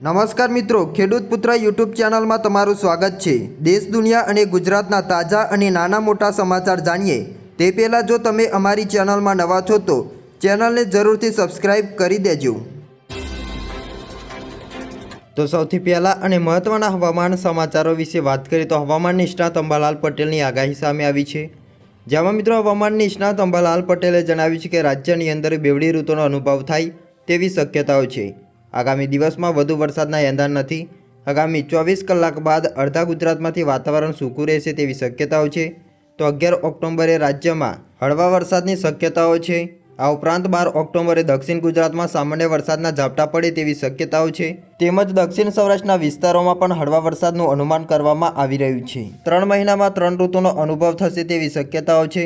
નમસ્કાર મિત્રો, ખેડૂત પુત્ર યુટ્યુબ ચેનલમાં તમારું સ્વાગત છે. દેશ, દુનિયા અને ગુજરાતના તાજા અને નાના મોટા સમાચાર જાણીએ. તે પહેલાં જો તમે અમારી ચેનલમાં નવા છો તો ચેનલને જરૂરથી સબસ્ક્રાઇબ કરી દેજો. તો સૌથી પહેલાં અને મહત્ત્વના હવામાન સમાચારો વિશે વાત કરીએ તો હવામાન નિષ્ણાત અંબાલાલ પટેલની આગાહી સામે આવી છે. જેમાં મિત્રો હવામાન નિષ્ણાત અંબાલાલ પટેલે જણાવ્યું છે કે રાજ્યની અંદર બેવડી ઋતુનો અનુભવ થાય તેવી શક્યતાઓ છે. આગામી દિવસમાં વધુ વરસાદના એંધાણ નથી. આગામી ચોવીસ કલાક બાદ અડધા ગુજરાતમાંથી વાતાવરણ સૂકું રહેશે તેવી શક્યતાઓ છે. તો અગિયાર ઓક્ટોબરે રાજ્યમાં હળવા વરસાદની શક્યતાઓ છે. આ ઉપરાંત બાર ઓક્ટોબરે દક્ષિણ ગુજરાતમાં સામાન્ય વરસાદના ઝાપટા પડે તેવી શક્યતાઓ છે. તેમજ દક્ષિણ સૌરાષ્ટ્રના વિસ્તારોમાં પણ હળવા વરસાદનું અનુમાન કરવામાં આવી રહ્યું છે. ત્રણ મહિનામાં ત્રણ ઋતુનો અનુભવ થશે તેવી શક્યતાઓ છે.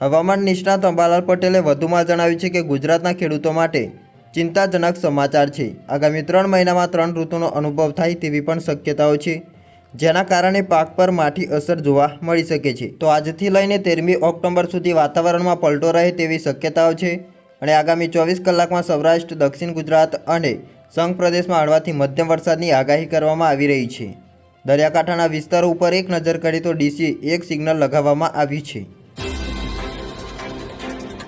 હવામાન નિષ્ણાત અંબાલાલ પટેલે વધુમાં જણાવ્યું છે કે ગુજરાતના ખેડૂતો માટે ચિંતાજનક સમાચાર છે. આગામી ત્રણ મહિનામાં ત્રણ ઋતુનો અનુભવ થાય તેવી પણ શક્યતાઓ છે. જેના કારણે પાક પર માઠી અસર જોવા મળી શકે છે. તો આજથી લઈને તેરમી ઓક્ટોબર સુધી વાતાવરણમાં પલટો રહે તેવી શક્યતાઓ છે. અને આગામી ચોવીસ કલાકમાં સૌરાષ્ટ્ર, દક્ષિણ ગુજરાત અને સંઘ પ્રદેશમાં હળવાથી મધ્યમ વરસાદની આગાહી કરવામાં આવી રહી છે. દરિયાકાંઠાના વિસ્તારો ઉપર એક નજર કરીએ તો ડીસી એક સિગ્નલ લગાવવામાં આવ્યું છે.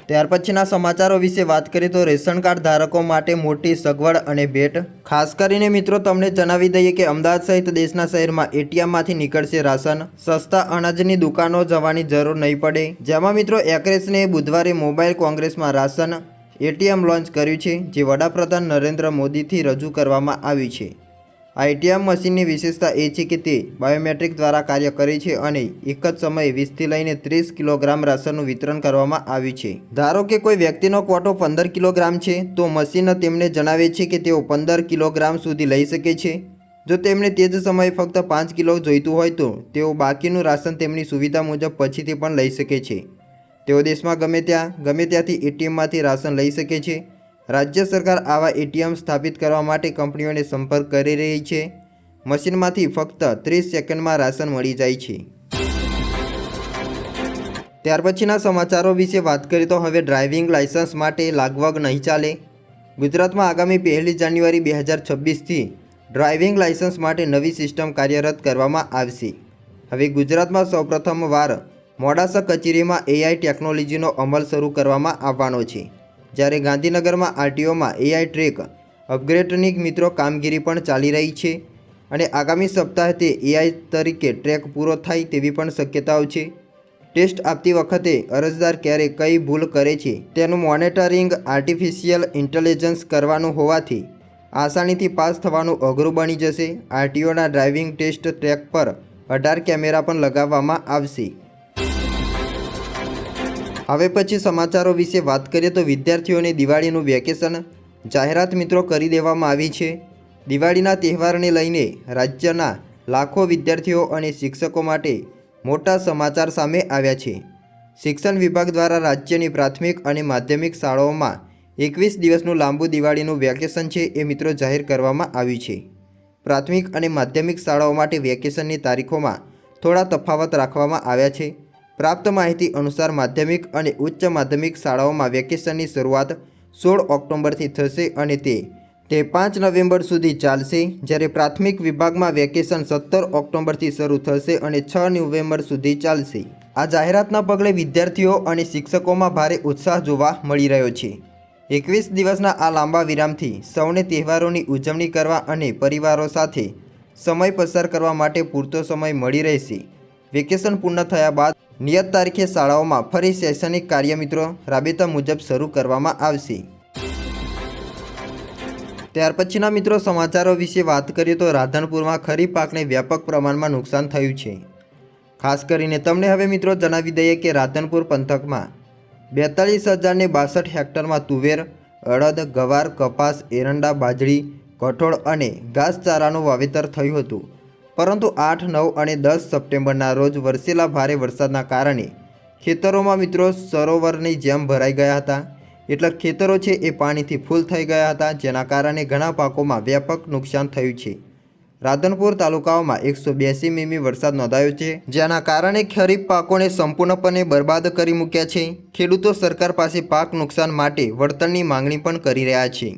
ત્યાર પછીના સમાચારો વિશે વાત કરીએ તો રેશન કાર્ડ ધારકો માટે મોટી સગવડ અને ભેટ. ખાસ કરીને મિત્રો, તમને જણાવી દઈએ કે અમદાવાદ સહિત દેશના શહેરમાં એટીએમમાંથી નીકળશે રાશન. સસ્તા અનાજની દુકાનો જવાની જરૂર નહીં પડે. જેમાં મિત્રો એક્રેસને બુધવારે મોબાઈલ કોંગ્રેસમાં રાશન એટીએમ લોન્ચ કર્યું છે, જે વડાપ્રધાન નરેન્દ્ર મોદીથી રજૂ કરવામાં આવ્યું છે. આ એટીએમ મશીનની વિશેષતા એ છે કે તે બાયોમેટ્રિક દ્વારા કાર્ય કરે છે અને એક જ સમયે વીસથી લઈને ત્રીસ કિલોગ્રામ રાશનનું વિતરણ કરવામાં આવ્યું છે. ધારો કે કોઈ વ્યક્તિનો ક્વોટો પંદર કિલોગ્રામ છે, તો મશીન તેમને જણાવે છે કે તેઓ પંદર કિલોગ્રામ સુધી લઈ શકે છે. જો તેમને તે જ સમયે ફક્ત પાંચ કિલો જોઈતું હોય તો તેઓ બાકીનું રાશન તેમની સુવિધા મુજબ પછીથી પણ લઈ શકે છે. તેઓ દેશમાં ગમે ત્યાં, ગમે ત્યાંથી એટીએમમાંથી રાશન લઈ શકે છે. રાજ્ય સરકાર આવા એટીએમ સ્થાપિત કરવા માટે કંપનીઓને સંપર્ક કરી રહી છે. મશીનમાંથી ફક્ત ત્રીસ સેકન્ડમાં રાશન મળી જાય છે. ત્યાર પછીના સમાચારો વિશે વાત કરીએ તો હવે ડ્રાઇવિંગ લાયસન્સ માટે લાગવગ નહીં ચાલે. ગુજરાતમાં આગામી પહેલી જાન્યુઆરી બે હજાર છવ્વીસથી ડ્રાઇવિંગ લાયસન્સ માટે નવી સિસ્ટમ કાર્યરત કરવામાં આવશે. હવે ગુજરાતમાં સૌપ્રથમ વાર મોડાસા કચેરીમાં એઆઈ ટેકનોલોજીનો અમલ શરૂ કરવામાં આવવાનો છે. જ્યારે ગાંધીનગરમાં આરટીઓમાં એઆઈ ટ્રેક અપગ્રેડની મિત્રો કામગીરી પણ ચાલી રહી છે અને આગામી સપ્તાહે તે એઆઈ તરીકે ટ્રેક પૂરો થાય તેવી પણ શક્યતાઓ છે. ટેસ્ટ આપતી વખતે અરજદાર ક્યારે કઈ ભૂલ કરે છે તેનું મોનિટરિંગ આર્ટિફિશિયલ ઇન્ટેલિજન્સ કરવાનું હોવાથી આસાનીથી પાસ થવાનું અઘરું બની જશે. આરટીઓના ડ્રાઇવિંગ ટેસ્ટ ટ્રેક પર અઢાર કેમેરા પણ લગાવવામાં આવશે. હવે પછી સમાચારો વિશે વાત કરીએ તો વિદ્યાર્થીઓને દિવાળીનું વેકેશન જાહેરાત મિત્રો કરી દેવામાં આવી છે. દિવાળીના તહેવારને લઈને રાજ્યના લાખો વિદ્યાર્થીઓ અને શિક્ષકો માટે મોટા સમાચાર સામે આવ્યા છે. શિક્ષણ વિભાગ દ્વારા રાજ્યની પ્રાથમિક અને માધ્યમિક શાળાઓમાં એકવીસ દિવસનું લાંબુ દિવાળીનું વેકેશન છે એ મિત્રો જાહેર કરવામાં આવ્યું છે. પ્રાથમિક અને માધ્યમિક શાળાઓ માટે વેકેશનની તારીખોમાં થોડા તફાવત રાખવામાં આવ્યા છે. પ્રાપ્ત માહિતી અનુસાર માધ્યમિક અને ઉચ્ચ માધ્યમિક શાળાઓમાં વેકેશનની શરૂઆત સોળ ઓક્ટોબરથી થશે અને તે તે પાંચ નવેમ્બર સુધી ચાલશે. જ્યારે પ્રાથમિક વિભાગમાં વેકેશન સત્તર ઓક્ટોબરથી શરૂ થશે અને છ નવેમ્બર સુધી ચાલશે. આ જાહેરાતના પગલે વિદ્યાર્થીઓ અને શિક્ષકોમાં ભારે ઉત્સાહ જોવા મળી રહ્યો છે. એકવીસ દિવસના આ લાંબા વિરામથી સૌને તહેવારોની ઉજવણી કરવા અને પરિવારો સાથે સમય પસાર કરવા માટે પૂરતો સમય મળી રહેશે. વેકેશન પૂર્ણ થયા બાદ નિયત તારીખે શાળાઓમાં ફરી શૈક્ષણિક કાર્યમિત્રો રાબેતા મુજબ શરૂ કરવામાં આવશે. ત્યાર પછીના મિત્રો સમાચારો વિશે વાત કરીએ તો રાધનપુરમાં ખરીફ પાકને વ્યાપક પ્રમાણમાં નુકસાન થયું છે. ખાસ કરીને તમને હવે મિત્રો જણાવી દઈએ કે રાધનપુર પંથકમાં બેતાલીસ હજારને બાસઠ હેક્ટરમાં તુવેર, અડદ, ગવાર, કપાસ, એરંડા, બાજરી, કઠોળ અને ઘાસચારાનું વાવેતર થયું હતું. પરંતુ આઠ, નવ અને દસ સપ્ટેમ્બરના રોજ વરસેલા ભારે વરસાદના કારણે ખેતરોમાં મિત્રો સરોવરની જેમ ભરાઈ ગયા હતા. એટલે ખેતરો છે એ પાણીથી ફૂલ થઈ ગયા હતા, જેના કારણે ઘણા પાકોમાં વ્યાપક નુકસાન થયું છે. રાધનપુર તાલુકાઓમાં એકસો બ્યાસી મીમી વરસાદ નોંધાયો છે, જેના કારણે ખરીફ પાકોને સંપૂર્ણપણે બરબાદ કરી મૂક્યા છે. ખેડૂતો સરકાર પાસે પાક નુકસાન માટે વળતરની માંગણી પણ કરી રહ્યા છે.